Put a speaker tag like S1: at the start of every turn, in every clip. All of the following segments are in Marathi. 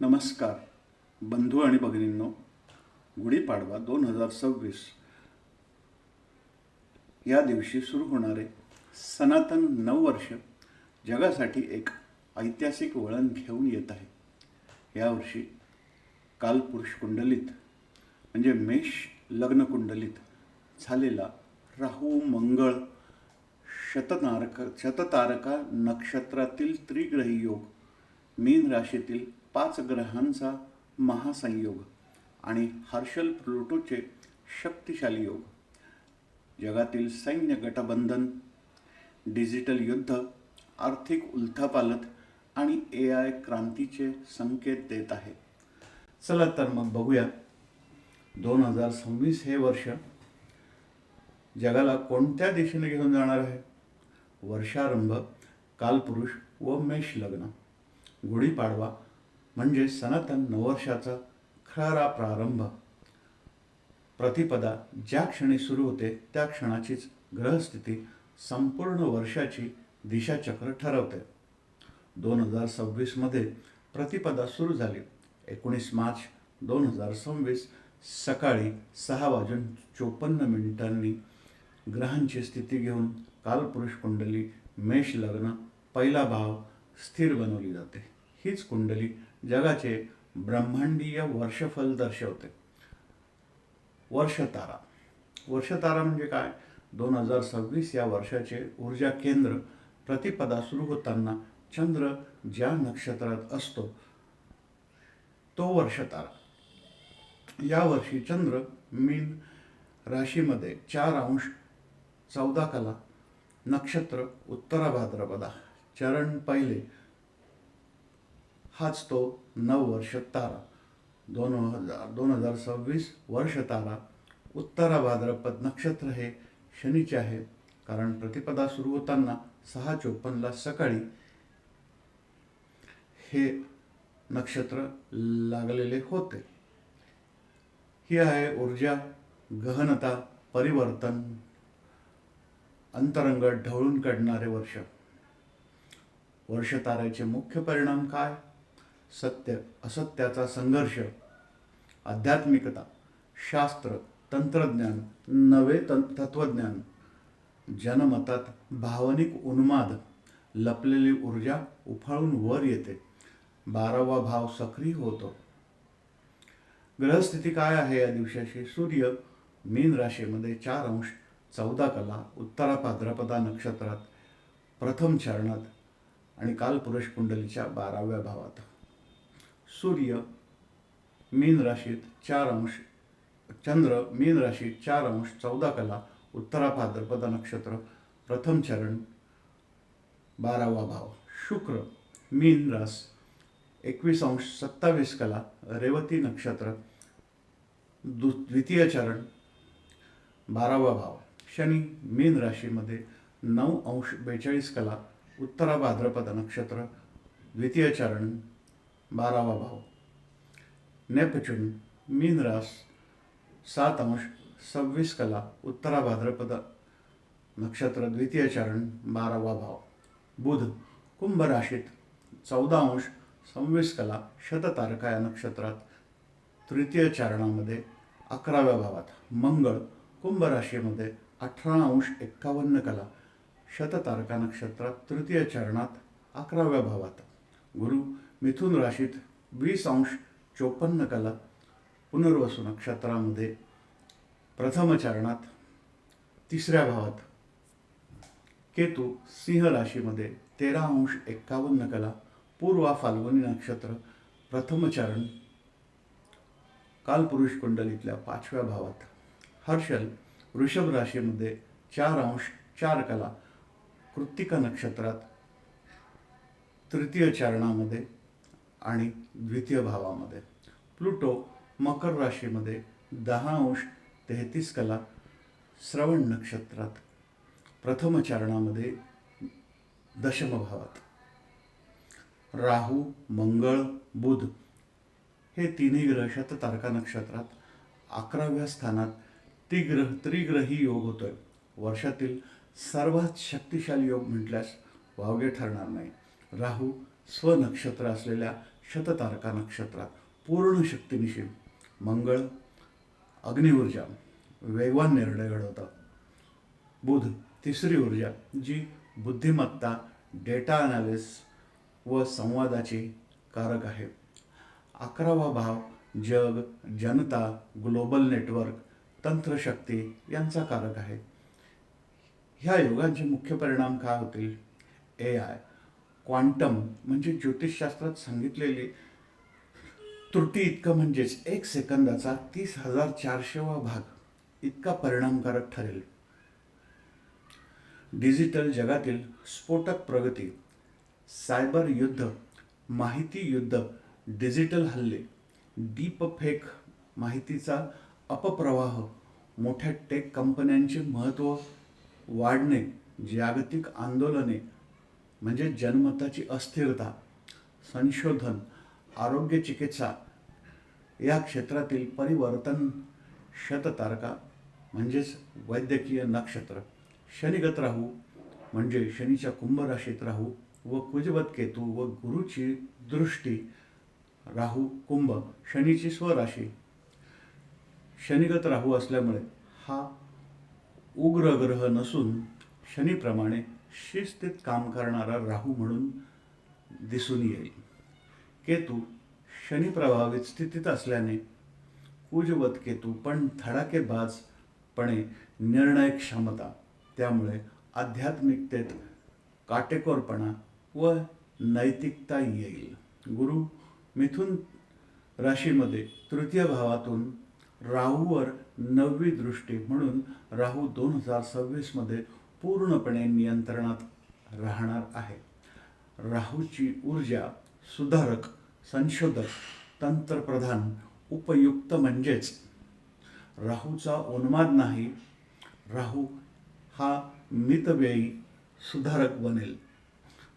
S1: नमस्कार. बंधू आणि भगिनींनो गुढीपाडवा दोन हजार सव्वीस या दिवशी सुरू होणारे सनातन नववर्ष जगासाठी एक ऐतिहासिक वळण घेऊन येत आहे. यावर्षी कालपुरुष कुंडलीत म्हणजे मेष लग्न कुंडलीत झालेला राहू मंगळ शततारक शततारका नक्षत्रातील त्रिग्रही योग मीन राशीतील पाच ग्रहांचा महासंयोग आणि हर्षल प्लुटोचे शक्तिशाली योग. जगातील सैन्य गटबंधन डिजिटल युद्ध आर्थिक उलथापालथ आणि ए आय क्रांतीचे संकेत देत आहे. चला तर मग बघूया दोन हजार सव्वीस हे वर्ष जगाला कोणत्या दिशेने घेऊन जाणार आहे? वर्षारंभ कालपुरुष व मेष लग्न गुढीपाडवा म्हणजे सनातन नववर्षाचा खरा प्रारंभ. प्रतिपदा ज्या क्षणी सुरू होते त्या क्षणाचीच ग्रहस्थिती संपूर्ण वर्षाची दिशाचक्र ठरवते. दोन हजार सव्वीसमध्ये प्रतिपदा सुरू झाली. एकोणीस मार्च दोन हजार सव्वीस सकाळी सहा वाजून चोपन्न मिनिटांनी ग्रहांची स्थिती घेऊन कालपुरुष कुंडली मेष लग्न पहिला भाव स्थिर बनवली जाते. हीच कुंडली जगाचे ब्रह्मांडीय वर्षफल दर्शवते. वर्षतारा. वर्षतारा म्हणजे काय? दोन हजार सव्वीस या वर्षाचे ऊर्जा केंद्र प्रतिपदा सुरू होताना चंद्र ज्या नक्षत्रात असतो तो वर्षतारा. यावर्षी चंद्र मीन राशीमध्ये चार अंश चौदा कला नक्षत्र उत्तरा भाद्रपदा चरण पहिले हाच तो नववर्ष तारा. दोन हजार दोन हजार सव्वीस वर्ष तारा. उत्तरा भाद्रपद नक्षत्र हे शनीचे आहे. कारण प्रतिपदा सुरू होताना सहा चोपन्नला सकाळी हे नक्षत्र लागलेले होते. ही आहे ऊर्जा गहनता परिवर्तन अंतरंग ढवळून काढणारे वर्ष. वर्ष ताऱ्याचे मुख्य परिणाम काय? सत्य असत्याचा संघर्ष आध्यात्मिकता शास्त्र तंत्रज्ञान नवे तं तत्वज्ञान जनमतात भावनिक उन्माद लपलेली ऊर्जा उफाळून वर येते. बारावा भाव सक्रिय होतो. ग्रहस्थिती काय आहे या दिवसाशी? सूर्य मीन राशीमध्ये चार अंश चौदा कला उत्तरा भाद्रपदा नक्षत्रात प्रथम चरणात आणि कालपुरुष कुंडलीच्या बाराव्या भावात. सूर्य मीन राशीत चार अंश चंद्र मीन राशीत चार अंश चौदा कला उत्तरा भाद्रपदा नक्षत्र प्रथम चरण बारावा भाव शुक्र मीन रास एकवीस अंश सत्तावीस कला रेवती नक्षत्र दु द्वितीय चरण बारावा भाव शनी मीन राशीमध्ये नऊ अंश बेचाळीस कला उत्तरा भाद्रपद नक्षत्र द्वितीय चरण बारावा भाव नेपच्यून मीन रास सात अंश सव्वीस कला उत्तरा भाद्रपद नक्षत्र द्वितीय चरण बारावा भाव. बुध कुंभ राशीत चौदा अंश सव्वीस कला शततारका या नक्षत्रात तृतीय चरणामध्ये अकराव्या भावात. मंगळ कुंभ राशीमध्ये अठरा अंश एक्कावन्न कला शततारका नक्षत्रात तृतीय चरणात अकराव्या भावात. गुरु मिथुन राशीत वीस अंश चोपन्न कला पुनर्वसू नक्षत्रामध्ये प्रथम चरणात तिसऱ्या भावात केतू सिंह राशीमध्ये तेरा अंश एक्कावन्न कला पूर्वा फाल्गुनी नक्षत्र प्रथमचरण कालपुरुष कुंडलीतल्या पाचव्या भावात हर्षल वृषभ राशीमध्ये चार अंश चार कला कृत्तिका नक्षत्रात तृतीय चरणामध्ये आणि द्वितीय भावामध्ये. प्लुटो मकर राशीमध्ये दहा अंश तेहतीस कला श्रवण नक्षत्रात प्रथम चरणामध्ये दशम भावात राहू मंगळ बुध हे तिन्ही ग्रह शततारका नक्षत्रात अकराव्या स्थानात तिग्रह त्रिग्रही योग होतोय. वर्षातील सर्वात शक्तिशाली योग म्हटल्यास वावगे ठरणार नाही. राहू स्वनक्षत्र असलेल्या शततारका नक्षत्रात पूर्ण शक्तीनिशी मंगळ अग्नि ऊर्जा वेगवान निर्णय घडवतात बुध तिसरी ऊर्जा जी बुद्धिमत्ता डेटा अनालिस व संवादाची कारक आहे. अकरावा भाव जग जनता ग्लोबल नेटवर्क तंत्रशक्ती यांचा कारक आहे. ह्या योगांचे मुख्य परिणाम काय होतील? ए आय क्वांटम म्हणजे ज्योतिषशास्त्रात सांगितलेली त्रुटी इतकं म्हणजेच एक सेकंदाचा तीस हजार चारशेवा भाग इतका परिणामकारक ठरेल. डिजिटल जगातील स्फोटक प्रगती सायबर युद्ध माहिती युद्ध डिजिटल हल्ले डीप फेक माहितीचा अपप्रवाह मोठ्या टेक कंपन्यांचे महत्त्व वाढणे जागतिक आंदोलने म्हणजे जनमताची अस्थिरता संशोधन आरोग्य चिकित्सा या क्षेत्रातील परिवर्तन शततारका म्हणजेच वैद्यकीय नक्षत्र. शनिगत राहू म्हणजे शनीच्या कुंभ राशीत राहू व कुजवत केतू व गुरुची दृष्टी राहू कुंभ शनीची स्वराशी. शनिगत राहू असल्यामुळे हा उग्र ग्रह नसून शनीप्रमाणे शिस्तीत काम करणारा राहू म्हणून दिसून येईल. केतू शनी प्रभावित स्थितीत असल्याने कुजवत केतू पण धडाकेबाजपणे निर्णय क्षमता त्यामुळे आध्यात्मिकतेत काटेकोरपणा व नैतिकता येईल. गुरु मिथुन राशीमध्ये तृतीय भावातून राहूवर नववी दृष्टी म्हणून राहू दोन हजार सव्वीसमध्ये पूर्णपणे नियंत्रणात राहणार आहे. राहूची ऊर्जा सुधारक संशोधक तंत्रप्रधान उपयुक्त म्हणजेच राहूचा उन्माद नाही राहू हा मितव्ययी सुधारक बनेल.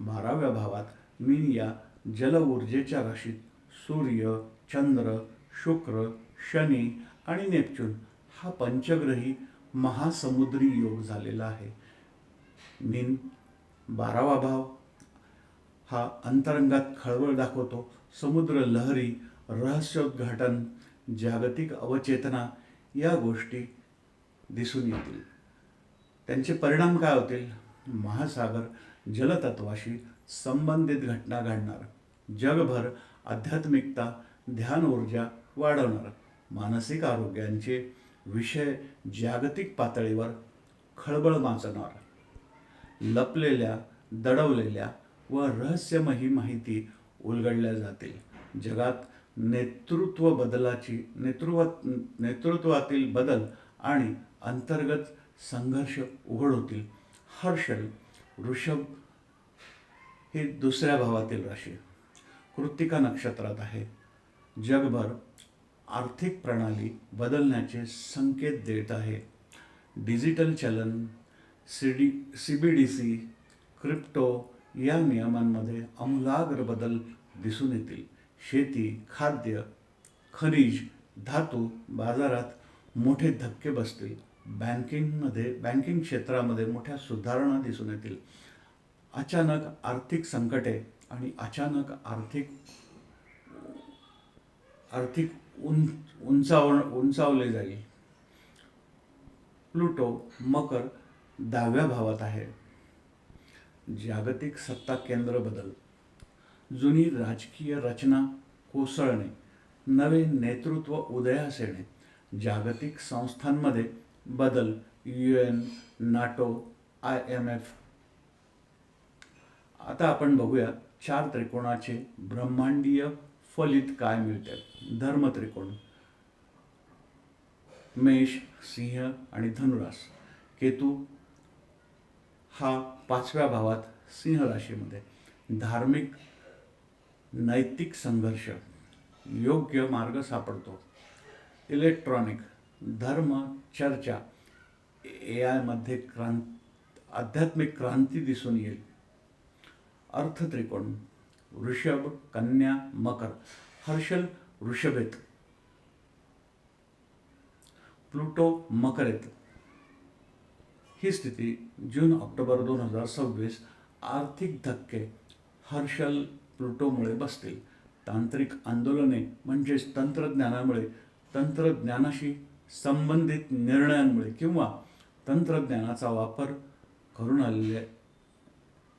S1: बाराव्या भावात मी या जल ऊर्जेच्या राशीत सूर्य चंद्र शुक्र शनी आणि नेपच्यून हा पंचग्रही महासमुद्री योग झालेला आहे. मीन बारावा भाव हा अंतरंगात खळबळ दाखवतो. समुद्र लहरी रहस्योद्घाटन जागतिक अवचेतना या गोष्टी दिसून येतील. त्यांचे परिणाम काय होतील? महासागर जलतत्वाशी संबंधित घटना घडणार. जगभर आध्यात्मिकता ध्यान ऊर्जा वाढवणार. मानसिक आरोग्यांचे विषय जागतिक पातळीवर खळबळ माचणार लपलेल्या दडवलेल्या व रहस्यमयी माहिती उलगडल्या जातील. जगात नेतृत्व बदलाची नेतृत्व नेतृत्वातील बदल आणि अंतर्गत संघर्ष उघड होतील हर्षल वृषभ ही दुसऱ्या भावातील राशी. कृत्तिका नक्षत्रात आहे. जगभर आर्थिक प्रणाली बदलण्याचे संकेत देत आहे. डिजिटल चलन C D C B D C crypto या नियमांमध्ये आमूलाग्र बदल दिसून येतील. शेती खाद्य खनिज धातू बाजारात मोठे धक्के बसतील. बँकिंगमध्ये बँकिंग क्षेत्रामध्ये मोठ्या सुधारणा दिसून येतील. अचानक आर्थिक संकटे आणि अचानक आर्थिक आर्थिक उं उंचाव उंचावले जाईल. प्लुटो मकर दहाव्या भावात आहे. जागतिक सत्ता केंद्र बदल. जुनी राजकीय रचना कोसळणे नवे नेतृत्व उदयास येणे जागतिक संस्थांमध्ये बदल U N NATO I M F. आता आपण बघूया चार त्रिकोणाचे ब्रह्मांडीय फलित काय मिळते. धर्म त्रिकोण. मेष सिंह आणि धनुरास. केतू हा पाचव्या भावात सिंह राशीमध्ये धार्मिक नैतिक संघर्ष योग्य मार्ग सापडतो. इलेक्ट्रॉनिक धर्म चर्चा ए आयमध्ये क्रांत आध्यात्मिक क्रांती दिसून येईल. अर्थत्रिकोण वृषभ कन्या मकर हर्षल वृषभेत प्लुटो मकरेत. ही स्थिती जून ऑक्टोबर दोन हजार सव्वीस आर्थिक धक्के हर्षल प्लुटोमुळे बसतील. तांत्रिक आंदोलने म्हणजेच तंत्रज्ञानामुळे तंत्रज्ञानाशी संबंधित निर्णयांमुळे किंवा तंत्रज्ञानाचा वापर करून आलेले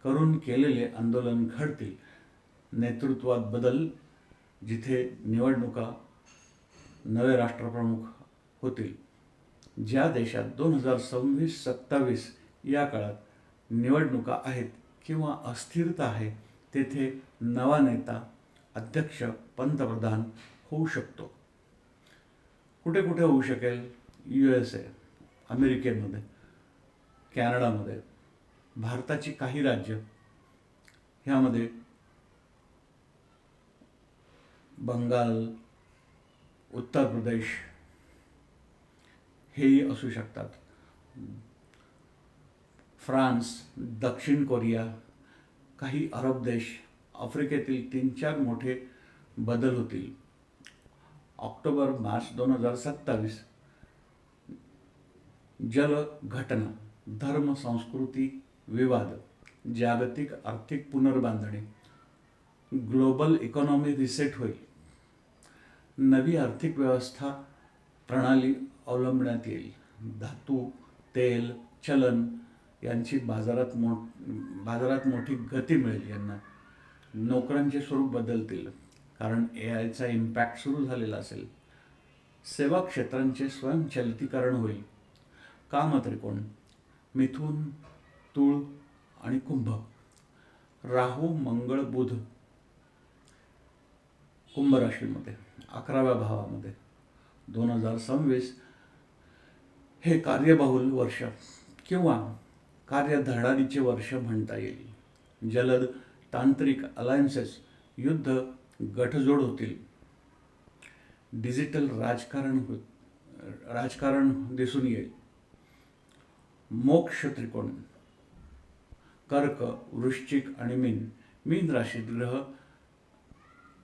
S1: करून केलेले आंदोलन घडतील. नेतृत्वात बदल जिथे निवडणुका नवे राष्ट्रप्रमुख होतील. ज्या देशात दोन हजार सव्वीस सत्तावीस या काळात निवडणुका आहेत किंवा अस्थिरता आहे तेथे नवा नेता अध्यक्ष पंतप्रधान होऊ शकतो. कुठे कुठे होऊ शकेल? यू एस ए अमेरिकेमध्ये कॅनडामध्ये भारताची काही राज्य ह्यामध्ये बंगाल उत्तर प्रदेश हेही असू शकतात. फ्रान्स दक्षिण कोरिया काही अरब देश आफ्रिकेतील तीन चार मोठे बदल होतील. ऑक्टोबर मार्च दोन हजार सत्तावीस जल घटना धर्म संस्कृती विवाद जागतिक आर्थिक पुनर्बांधणी ग्लोबल इकॉनॉमी रिसेट होईल. नवी आर्थिक व्यवस्था प्रणाली अवलंबण्यात येईल धातू तेल चलन यांची बाजारात मो बाजारात मोठी गती मिळेल यांना. नोकऱ्यांचे स्वरूप बदलतील कारण ए आयचा इम्पॅक्ट सुरू झालेला असेल. सेवा क्षेत्रांचे स्वयंचलितीकरण होईल. कामत्रिकोण मिथून तूळ आणि कुंभ. राहू मंगळ बुध. कुंभ राशीमध्ये अकराव्या भावामध्ये. दोन हजार सव्वीस हे कार्यबाहुल वर्ष किंवा कार्यधडाडीचे वर्ष म्हणता येईल. जलद तांत्रिक अलायन्सेस युद्ध गठजोड होतील. डिजिटल राजकारण हो राजकारण दिसून येईल. मोक्ष त्रिकोण. कर्क वृश्चिक आणि मीन मीन राशीत ग्रह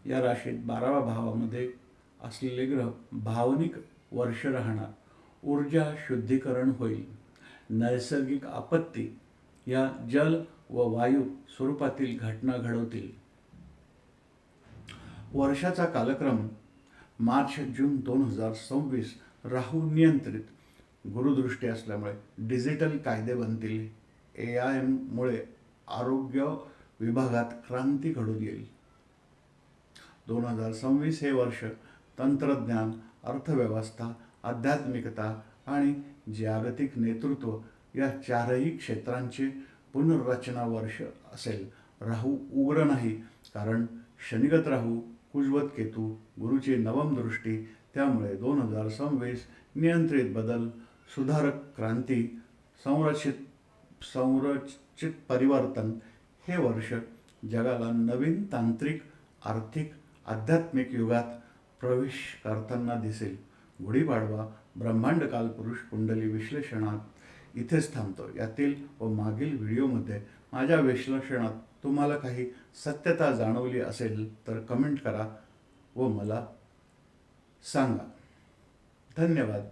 S1: या राशीत बाराव्या भावामध्ये असलेले ग्रह भावनिक वर्ष राहणार. ऊर्जा शुद्धीकरण होईल. नैसर्गिक आपत्ती या जल व वायू स्वरूपातील घटना घडवतील. वर्षाचा कालक्रम मार्च जून दोन हजार सव्वीस राहू नियंत्रित गुरुदृष्टी असल्यामुळे डिजिटल कायदे बनतील. ए आय एममुळे आरोग्य विभागात क्रांती घडून येईल. दोन हजार सव्वीस हे वर्ष तंत्रज्ञान अर्थव्यवस्था आध्यात्मिकता आणि जागतिक नेतृत्व या चारही क्षेत्रांचे पुनर्रचना वर्ष असेल. राहू उग्र नाही कारण शनिगत राहू कुजवत केतू गुरुची नवम दृष्टी त्यामुळे दोन हजार सव्वीस नियंत्रित बदल सुधारक क्रांती संरचित संरचित परिवर्तन हे वर्ष जगाला नवीन तांत्रिक आर्थिक आध्यात्मिक युगात प्रवेश करताना दिसेल. गुढीपाडवा ब्रह्मांड कालपुरुष कुंडली विश्लेषणात इथेच थांबतो. यातील व मागील व्हिडिओमध्ये माझ्या विश्लेषणात तुम्हाला काही सत्यता जाणवली असेल तर कमेंट करा व मला सांगा. धन्यवाद.